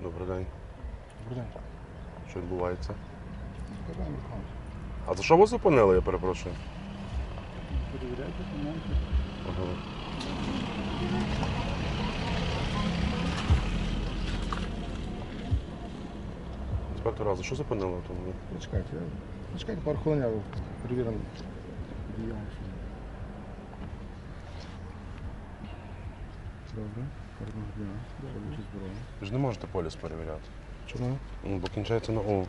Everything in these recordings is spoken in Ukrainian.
Добрий день. Добрий день. Що відбувається? А за що ви зупинили, я перепрошую? Перевіряйте документи. Ага. Інспектор, а за що зупинили автомобіль? Почекайте, я... Почекайте пару хвилин, я перевіримо діяльність. Добре, гарного дня. Ви ж не можете поліс перевіряти. Чому? Ну, Бо кінчається на О.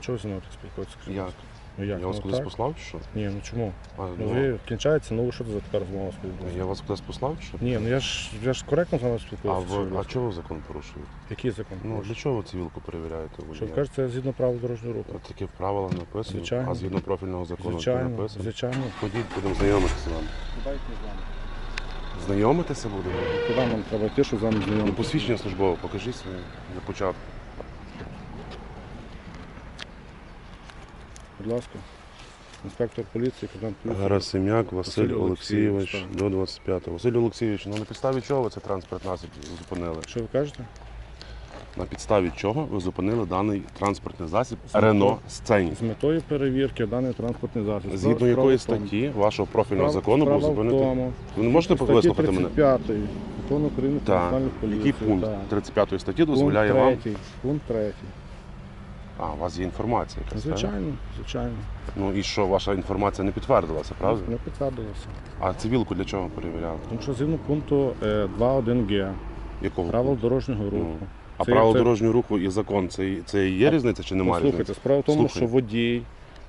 Чого ви зі мною так спілкуєтеся? Як? Ну як? Я вас ну, кудись так? послав чи що? Ні, ну чому? А, Ну ну, ви кінчається, ну що це за така розмова спілкуєтеся? я вас кудись послав чи що? Ні, ну я ж, я ж коректно з вами А, спілкуюся. ви, а чого ви закон порушуєте? Який закон? Ну, для чого ви цивілку перевіряєте? Що ви кажете, згідно правил дорожнього руху? От Таке в правилах написано, Звичайно. а згідно профільного закону Звичайно, написано. звичайно. Ходіть, будемо знайомитися з вами. Куди з вами? Знайомитися будемо? Куди нам треба йти, щоб з вами Ну, знайомитися? посвідчення службове, покажіть своє для початку. Будь ласка. Інспектор поліції, комендант поліції. Герасим'як Василь Василь Олексійович Олексійович, до 25-го. Василь Олексійович, ну на підставі чого ви це транспортний засіб зупинили? Що ви кажете? На підставі чого ви зупинили даний транспортний засіб Рено Сцені? З метою перевірки даний транспортний засіб. Згідно Справа якої в тому- статті вашого профільного справа- закону було справа в зупинити? тому, Ви не можете статті вислухати мене? 35 Закон України про Так. національну поліцію. Який пункт так. 35 статті дозволяє вам? третій. Пункт третій. А, у вас є інформація якась, так? Звичайно, звичайно. Ну і що, ваша інформація не підтвердилася, правда? Не підтвердилося. А цивілку для чого перевіряли? Тому що згідно пункту е, 2.1г Якого? правил дорожнього руху. Ну, А Це- правило це- дорожнього руху і закон це, це є А, різниця чи немає Послухайте, різниці? справа в тому, Слухаю. що водій,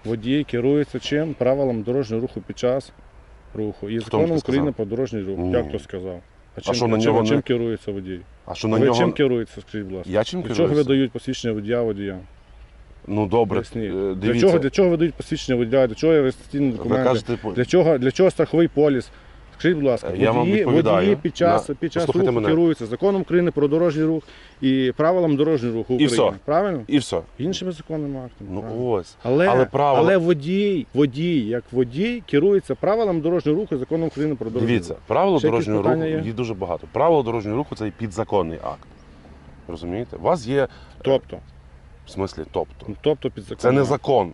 водій керується чим? Правилам дорожнього руху під час руху. І законом таке України сказав? про дорожній рух. Ні. Як хто сказав? А чим, що, на чим- нього чим не- керується водій? А що на ви нього? чим керуєтеся, скажіть, будь ласка? Я чим Для керуюся? чого видають посвідчення водія водія? Ну добре, Поясніть. е, Для дивіться. чого, для чого видають посвідчення водія? Для чого реєстраційні документи? кажете, по- Для чого, для чого страховий поліс? Скажіть, будь ласка, Я вам водії, відповідаю. водії під час, На- під час Послухайте руху мене. керуються законом України про дорожній рух і правилам дорожнього руху І України. все. Правильно? і все. Іншими законними актами. Ну ось. Але, Але але, водій, водій, як водій, керується правилам дорожнього руху і законом України про дорожній Дивіться, рух. правило Ще якісь дорожнього руху питання є? є дуже багато. Правило дорожнього руху це і підзаконний акт. Розумієте? У вас є, Тобто, в смислі, тобто. ну, тобто під законом. Це не закон,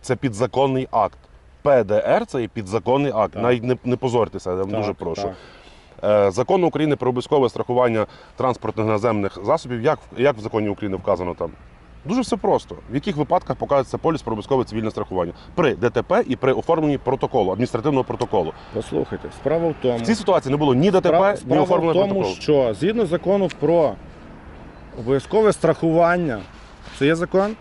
це підзаконний акт. ПДР це є підзаконний акт. Так. Навіть не, не позорьтеся, я вам Так, дуже прошу. так. Е, Закон України про обов'язкове страхування транспортних наземних засобів. Як, як в законі України вказано там? Дуже все просто. В яких випадках показується поліс про обов'язкове цивільне страхування? При ДТП і при оформленні протоколу, адміністративного протоколу. Послухайте, справа в тому. В цій ситуації не було ні ДТП, Справа, ні справа в оформлення тому, протоколу. що згідно закону про обов'язкове страхування, це є закон,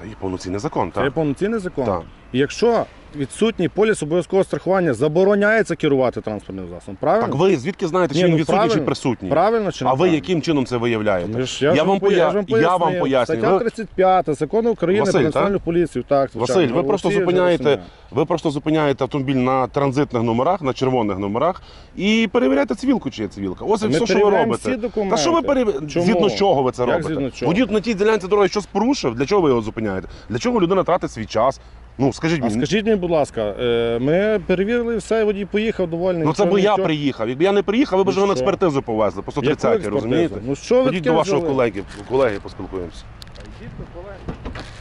Це є повноцінний закон, це є так? повноцінний закон. Так. І якщо відсутній поліс обов'язкового страхування забороняється керувати транспортним засобом, правильно? Так ви звідки знаєте, чи Ні, він ну, відсутній, чи правильно. присутній? Правильно чи не А ви правильно? яким чином це виявляєте? Ну, ж я, вам поя- поя- я вам пояснюю. Стаття Ви- 35 закону України Василь, про національну поліцію. Так, звичайно. Василь, ви просто Олексій зупиняєте, ви просто зупиняєте автомобіль на транзитних номерах, на червоних номерах і перевіряєте цивілку, чи є цивілка. Ось і Ми все, що ви перевіряємо робите. всі документи. Та що ви перевіряєте? Чому? Згідно чого ви це Як робите? згідно чого? Водій на тій ділянці дороги щось порушив, для чого ви його зупиняєте? Для чого людина тратить свій час? Ну, скажіть А мені. скажіть мені, будь ласка, е, ми перевірили все, водій поїхав довольний. Ну це нічого, бо я нічого. приїхав. Якби я не приїхав, ви б Ну на що? експертизу повезли по Яку 130 експертизу? розумієте? Ну що ви Ходіть таке до вашого взяли? колеги, колеги поспілкуємося.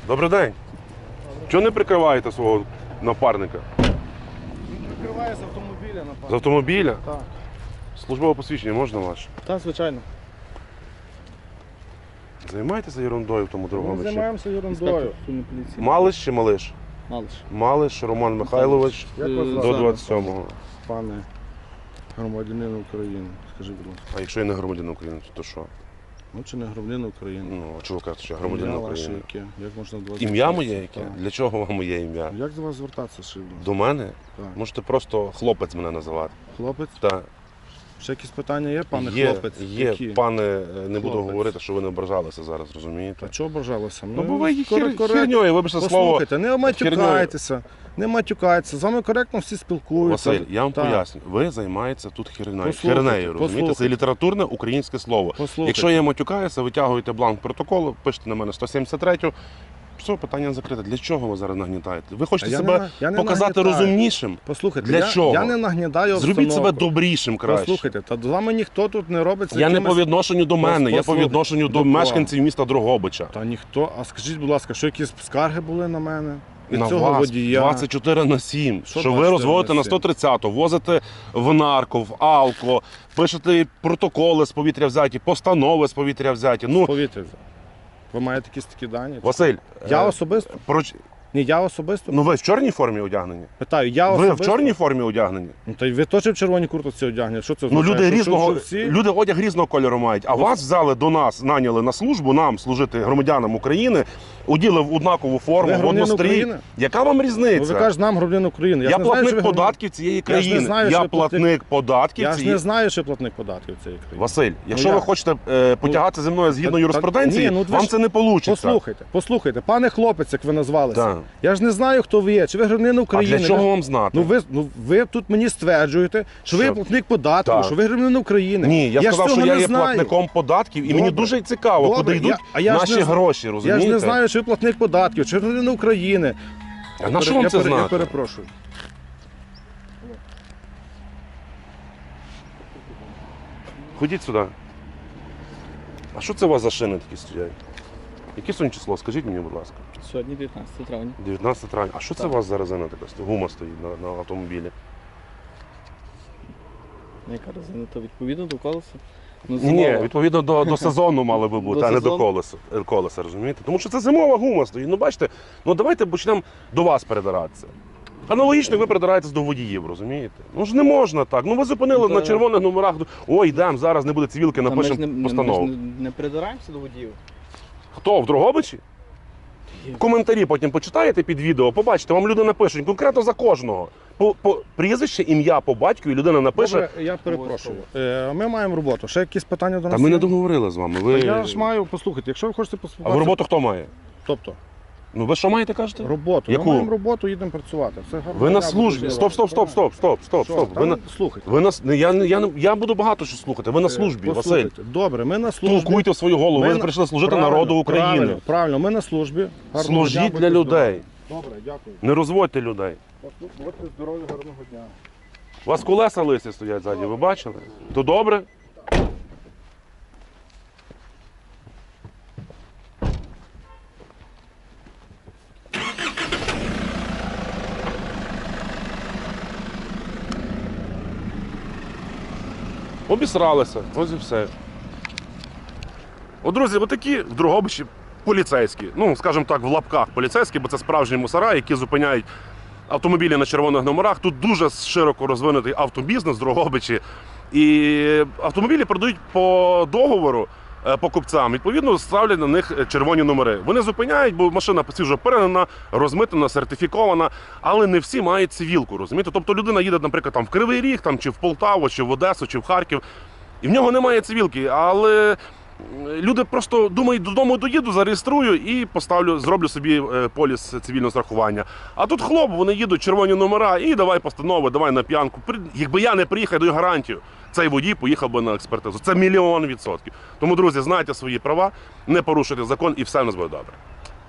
Добрий день. Чого не прикриваєте свого напарника? Прикриває з автомобіля, З напевно. автомобіля? Так. Службове посвідчення можна ваше? Так, звичайно. Займайтеся ерундою в тому Ми другому. займаємося ерундою. Малиш чи малиш? Малиш. Малиш Роман Михайлович Як вас до звати? 27-го. Пане громадянин України, скажіть, будь ласка. А якщо я не громадянин України, то що? Ну чи не громадянин України? Ну, а чого ви кажете, що я громадянин Ім'я ваше України? яке? Як можна до вас Ім'я звертатися? моє яке? Так. Для чого вам моє ім'я? Як до вас звертатися, Шивно? До мене? Так. Можете просто хлопець мене називати. Хлопець? Та Ще якісь питання є, пане є, хлопець? є Які? пане, е, не буду Хлопець. говорити, що ви не ображалися зараз, розумієте? А чого ображалися? Ну, бо ви кор- хер, коректно. херньою, вибачте слово. Послухайте, не матюкайтеся, не матюкайтеся. З вами коректно всі спілкуються. Василь, я вам Так. поясню. Ви займаєтеся тут хернею. Послухайте, Хернею, розумієте? Це послухайте. літературне українське слово. Послухайте. Якщо я матюкаюся, витягуєте бланк протоколу, пишете на мене 173, все, питання закрите. Для чого ви зараз нагнітаєте? Ви хочете Я себе на- я не показати нагнітаю. розумнішим? Послухайте, Для я, чого? я не нагнідаю Зробіть себе добрішим краще. Послухайте, та з вами ніхто тут не робить Я не по відношенню до мене, я по відношенню до до мешканців міста Дрогобича. Та ніхто. А скажіть, будь ласка, що якісь скарги були на мене? Від на цього вас водія. 24 на 7, Що що, ви розводите на на 7? 130, возите в нарко, в алко, пишете протоколи з повітря взяті, постанови з повітря взяті. Ну, Повітря. взяв. Ви маєте якісь такі дані? Василь, Я е, особисто? про... Ні, я особисто. ну ви в чорній формі одягнені? Питаю, я Ви особисто. в чорній формі одягнені? Ну, та й ви теж в червоній куртці одягнені. Що це Ну люди Що- різного що всі? люди одяг різного кольору мають. А вас взяли до нас, наняли на службу, нам служити громадянам України, уділи в однакову форму, Ви в однострій. Яка вам Ну, різниця? ви кажете, нам громадян України. я знаю, платник громадян- податків цієї Я ж не країни. знаю, я ви платник- платник податків Я ж не знаю, що я платник податків цієї країни. Василь, якщо як? ви хочете е, потягати зі мною згідно юриспруденції, ну, вам це не вийде. Послухайте, послухайте, пане хлопець, як ви назвалися. Я ж не знаю, хто ви є. Чи ви громадянин А України? для чого вам знати? Ну ви, ну ви тут мені стверджуєте, що ви є платник податків, Так. що ви громадянин України. Ні, я, ж сказав, що я є знаю. платником податків, і мені дуже цікаво, Добре, куди йдуть я- а я наші не гроші, Я ж не знаю, що ви платник податків, чи громадянин України. А на що вам я це пере- Я знати? перепрошую. Ходіть сюди. А що це у вас за шини такі стоять? Яке сьогодні число? Скажіть мені, будь ласка. Сьогодні 19 травня. 19 травня. А що це у вас за резина така? Гума стоїть на, на автомобілі. Яка резина? То відповідно до колеса? Ну, Ні, зимова. відповідно до, до сезону мали би бути, До а не до сезону? колеса, е, колеса, розумієте? Тому що це зимова гума стоїть. Ну бачите, ну давайте почнемо до вас передиратися. Аналогічно ви придираєтесь до водіїв, розумієте? Ну ж не можна так. Ну ви зупинили Ну, на та- червоних номерах. Ой, йдемо, зараз не буде цивілки, Та ми ж напишемо не, ми ж постанову. не, не придираємося до водіїв. Хто в Дрогобичі? Коментарі потім почитаєте під відео, побачите, вам люди напишуть конкретно за кожного. По, по прізвище, ім'я по батьку, і людина напише. Добре, я перепрошую. Е, Ми маємо роботу. Ще якісь питання до Та нас? ми не договорили з вами. Ви... Та Я ж маю, послухати. якщо ви хочете А поспілкуватися... в роботу хто має? Тобто, Ну ви що маєте кажете? роботу. Яку? Ми маємо роботу, їдемо працювати. Все гарно. Ви на службі. Стоп, стоп, стоп, стоп, стоп, стоп, стоп. Ви на... Слухайте. Ви нас я я я буду багато що слухати. Ви на Е, службі, Василь. послухайте. Добре, ми на службі. Толкуйте в свою голову. Ми Ви на- прийшли служити Правильно, народу України. Правильно, правильно, ми на службі. Гарного Служіть дня, для людей. здорові. Добре, дякую. Не розводьте людей. Будьте здорові, гарного дня. У вас колеса лисі стоять ззаді, ви бачили? То добре? Обісралися, ось і все. От, друзі, отакі в Другобичі поліцейські. Ну, скажімо так, в лапках поліцейські, бо це справжні мусора, які зупиняють автомобілі на червоних номерах. Тут дуже широко розвинутий автобізнес в Другобичі. І автомобілі продають по договору покупцям. Відповідно, ставлять на них е, червоні номери. Вони зупиняють, бо машина свіжо передана, розмитана, сертифікована, але не всі мають цивілку. Розумієте? Тобто людина їде, наприклад, там в Кривий Ріг, там, чи в Полтаву, чи в Одесу, чи в Харків, і в нього немає цивілки. Але люди просто думають, додому доїду, зареєструю і поставлю, зроблю собі е, поліс цивільного страхування. А тут хлоп, вони їдуть червоні номера, і давай постанови, давай на п'янку. Якби я не приїхав, даю гарантію. Цей водій поїхав би на експертизу. Це мільйон відсотків. Тому, друзі, знайте свої права, не порушуйте закон, і все в нас буде добре.